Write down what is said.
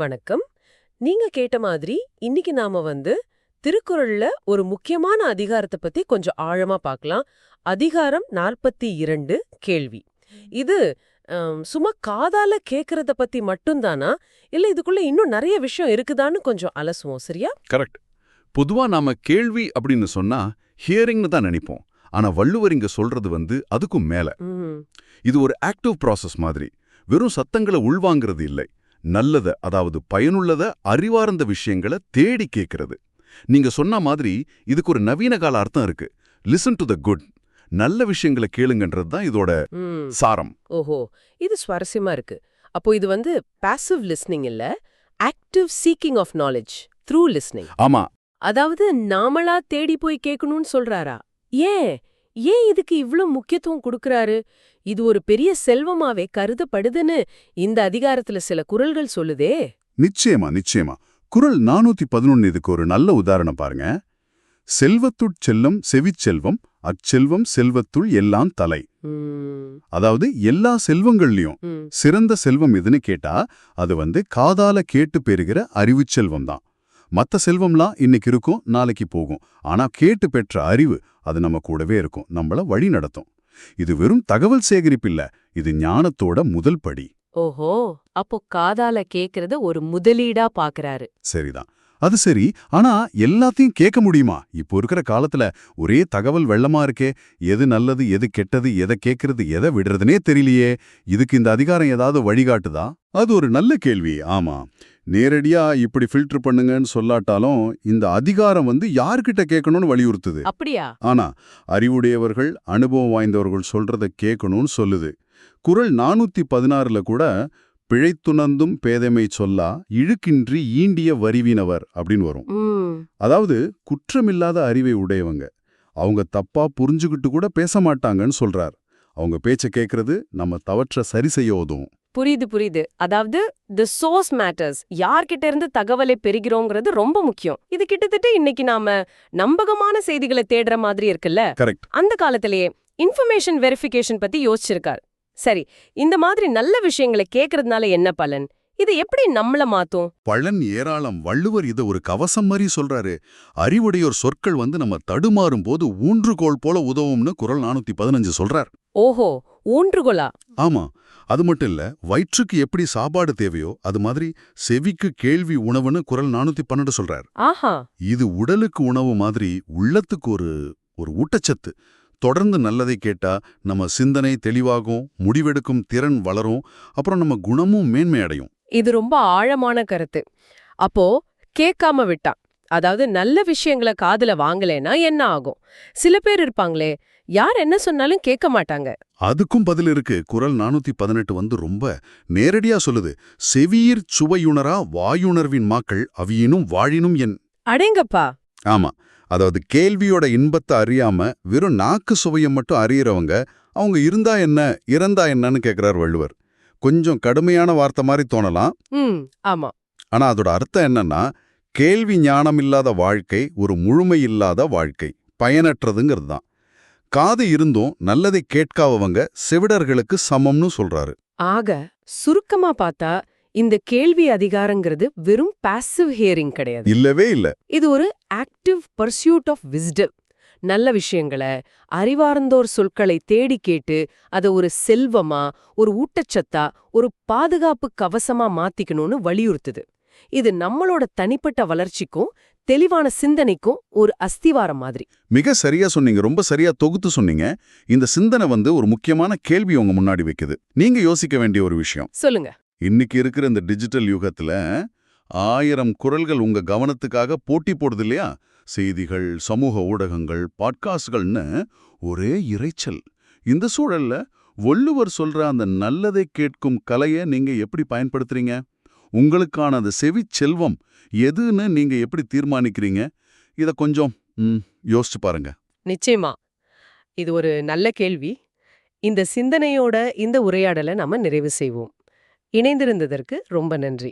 வணக்கம். நீங்க கேட்ட மாதிரி இன்னைக்கு நாம வந்து திருக்குறள்ல ஒரு முக்கியமான அதிகாரத்தை பத்தி கொஞ்சம் ஆழமா பார்க்கலாம். அதிகாரம் நாற்பத்தி இரண்டு கேள்வி. இது சும்மா காதால கேக்குறத பத்தி மட்டும்தானா? இல்ல இதுக்குள்ள இன்னும் நிறைய விஷயம் இருக்குதான்னு கொஞ்சம் அலசுவோம் சரியா? கரெக்ட். பொதுவா நாம கேள்வி அப்படின்னு சொன்னா ஹியரிங்னு தான் நினைப்போம். ஆனா வள்ளுவர் இங்க சொல்றது வந்து அதுக்கும் மேல. இது ஒரு ஆக்டிவ் ப்ராசஸ் மாதிரி. வெறும் சத்தங்களை உள்வாங்கிறது இல்லை. நல்லத அதாவது பயனுள்ளத அறிவார்ந்த விஷயங்களை தேடி கேட்கிறது. நீங்க சொன்ன மாதிரி இதுக்கு ஒரு நவீன கால அர்த்தம் இருக்கு. லிசன் டு த குட் நல்ல விஷயங்களை கேளுங்கன்றது தான் இதோட சாரம். ஓஹோ இது சுவாரஸ்யமா இருக்கு. அப்போ இது வந்து பாசிவ் லிஸ்னிங் இல்ல active seeking of knowledge through listening ஆமா. அதாவது நாமளா தேடி போய் கேட்கணும்னு சொல்றாரா? ஏன்? ஏன் இதுக்கு இவ்ளோ முக்கியத்துவம் கொடுக்கறாரு? இது ஒரு பெரிய செல்வமாவே கருதப்படுதுன்னு இந்த அதிகாரத்துல சில குறள்கள் சொல்லுதே. நிச்சயமா நிச்சயமா. குறள் நானூத்தி பதினொன்னு இதுக்கு ஒரு நல்ல உதாரணம் பாருங்க. செல்வத்துட் செல்லம் செவிச்செல்வம் அச்செல்வம் செல்வத்துள் எல்லாம் தலை. அதாவது எல்லா செல்வங்கள்லயும் சிறந்த செல்வம் எதுன்னு கேட்டா அது வந்து காதால கேட்டு பெறுகிற அறிவுச் செல்வம் தான் மத்த செல்வம்லாம் இன்னைக்கு இருக்கும் நாளைக்கு போகும். ஆனா கேட்டு பெற்ற அறிவு அது நம்ம கூடவே இருக்கும். நம்மள வழி நடத்தும். இது வெறும் தகவல் சேகரிப்பு இல்ல இது ஞானத்தோட முதல் படி. ஓஹோ அப்போ காதால கேக்குறத ஒரு முதலீடா பாக்குறாரு. சரிதான். அது சரி ஆனா எல்லாத்தையும் கேட்க முடியுமா? இப்போ இருக்கிற காலத்துல ஒரே தகவல் வெள்ளமா இருக்கே எது நல்லது எது கெட்டது எதை கேட்கறது எதை விடுறதுனே தெரியலையே. இதுக்கு இந்த அதிகாரம் ஏதாவது வழிகாட்டுதா? அது ஒரு நல்ல கேள்வி. ஆமா. நேரடியா இப்படி ஃபில்டர் பண்ணுங்கன்னு சொல்லாட்டாலும் இந்த அதிகாரம் வந்து யார்கிட்ட கேட்கணும்னு வலியுறுத்துது. அப்படியா? ஆனா அறிவுடையவர்கள் அனுபவம் வாய்ந்தவர்கள் சொல்றத கேட்கணும்னு சொல்லுது. குறள் நானூத்தி பதினாறுல கூட பிழைத்துணர்ந்தும் பேதைமை சொல்லா இழுக்கின்றி ஈண்டிய வரிவினவர் அப்படின்னு வரும். அதாவது குற்றமில்லாத அறிவை உடையவங்க. அவங்க தப்பா புரிஞ்சுக்கிட்டு கூட பேச மாட்டாங்கன்னு சொல்றார். அவங்க பேச்ச கேட்கறது நம்ம தவற்ற சரி செய்ய உதவும். புரியுது புரியுது. அதாவது தி சோர்ஸ் மேட்டர்ஸ் யார்கிட்ட இருந்து தகவலை பெறுகிறோங்கிறது ரொம்ப முக்கியம். இது கிட்டத்தட்ட இன்னைக்கு நாம நம்பகமான செய்திகளை தேடுற மாதிரி இருக்குல்ல? கரெக்ட் அந்த காலத்திலேயே இன்ஃபர்மேஷன் வெரிஃபிகேஷன் பத்தி யோசிச்சிருக்கார். சரி இந்த மாதிரி நல்ல விஷயங்களை கேக்குறதுனால என்ன பலன்? இது எப்படி நம்மள மாத்தும்? பழன் ஏராளம் வள்ளுவர் இத ஒரு கவசம் மாதிரி சொல்றாரு. அறிவுடையோர் சொற்கள் வந்து நம்ம தடுமாறும் போது ஊன்றுகோல் போல உதவும்னு குறள் நானூத்தி பதினஞ்சு சொல்றார். ஓஹோ ஊன்றுகோலா? ஆமா. அது மட்டும் இல்ல வயிற்றுக்கு எப்படி சாப்பாடு தேவையோ அது மாதிரி செவிக்கு கேள்வி உணவுன்னு குறள் நானூத்தி பன்னெண்டு சொல்றார். ஆஹா. இது உடலுக்கு உணவு மாதிரி உள்ளத்துக்கு ஒரு ஒரு ஊட்டச்சத்து. தொடர்ந்து நல்லதை கேட்டா நம்ம சிந்தனை தெளிவாகும் முடிவெடுக்கும் திறன் வளரும் அப்புறம் நம்ம குணமும் மேன்மை அடையும். இது ரொம்ப ஆழமான கருத்து. அப்போ கேட்காம விட்டான். அதாவது நல்ல விஷயங்களை காதுல வாங்கலைன்னா என்ன ஆகும்? சில பேர் இருப்பாங்களே யார் என்ன சொன்னாலும் கேட்க மாட்டாங்க. அதுக்கும் பதில் இருக்கு. குறள் நானூத்தி பதினெட்டு வந்து ரொம்ப நேரடியா சொல்லுது. செவியிற் சுவையுணரா வாயுணர்வின் மாக்கள் அவியினும் வாழினும் என் அடேங்கப்பா! ஆமா. அதாவது கேள்வியோட இன்பத்தை அறியாம வெறும் நாக்கு சுவையை மட்டும் அறியறவங்க அவங்க இருந்தா என்ன இறந்தா என்னன்னு கேக்குறார் வள்ளுவர். கொஞ்சம் கடுமையான வார்த்தை மாதிரி தோணலாம். ஆமா. ஆனா அதோட அர்த்தம் என்னன்னா கேள்வி ஞானம் இல்லாத வாழ்க்கை ஒரு முழுமை இல்லாத வாழ்க்கை. பயனற்றதுங்கிறது தான் காது இருந்தும் நல்லதை கேட்காதவங்க செவிடர்களுக்கு சமம்னு சொல்றாரு. ஆக சுருக்கமா பார்த்தா இந்த கேள்வி அதிகாரங்கிறது வெறும் பாசிவ் ஹியரிங் கிடையாது. இல்லவே இல்ல. இது ஒரு ஆக்டிவ் பர்சியூட் ஆஃப் விஸ்டம் நல்ல விஷயங்களை அறிவார்ந்தோர் சொற்களை தேடி கேட்டு அதை ஒரு செல்வமா ஒரு ஊட்டச்சத்தா ஒரு பாதுகாப்பு கவசமா மாத்திக்கணும்னு வலியுறுத்துது. இது நம்மளோட தனிப்பட்ட வளர்ச்சிக்கும் தெளிவான சிந்தனைக்கும் ஒரு அஸ்திவாரம் மாதிரி. மிக சரியா சொன்னீங்க. ரொம்ப சரியா தொகுத்து சொன்னீங்க. இந்த சிந்தனை வந்து ஒரு முக்கியமான கேள்வி உங்க முன்னாடி வைக்குது. நீங்க யோசிக்க வேண்டிய ஒரு விஷயம். சொல்லுங்க. இன்னைக்கு இருக்கிற இந்த டிஜிட்டல் யுகத்துல ஆயிரம் குரல்கள் உங்க கவனத்துக்காக போட்டி போடுது இல்லையா? செய்திகள் சமூக ஊடகங்கள் பாட்காஸ்ட்கள்னு ஒரே இரைச்சல். இந்த சூழல்ல வள்ளுவர் சொல்ற அந்த நல்லதை கேட்கும் கலையை நீங்க எப்படி பயன்படுத்துறீங்க? உங்களுக்கான அந்த செவி செல்வம் எதுன்னு நீங்க எப்படி தீர்மானிக்கிறீங்க? இத கொஞ்சம் யோசிச்சு பாருங்க. நிச்சயமா. இது ஒரு நல்ல கேள்வி. இந்த சிந்தனையோட இந்த உரையாடலை நாம நிறைவு செய்வோம். இணைந்திருந்ததற்கு ரொம்ப நன்றி.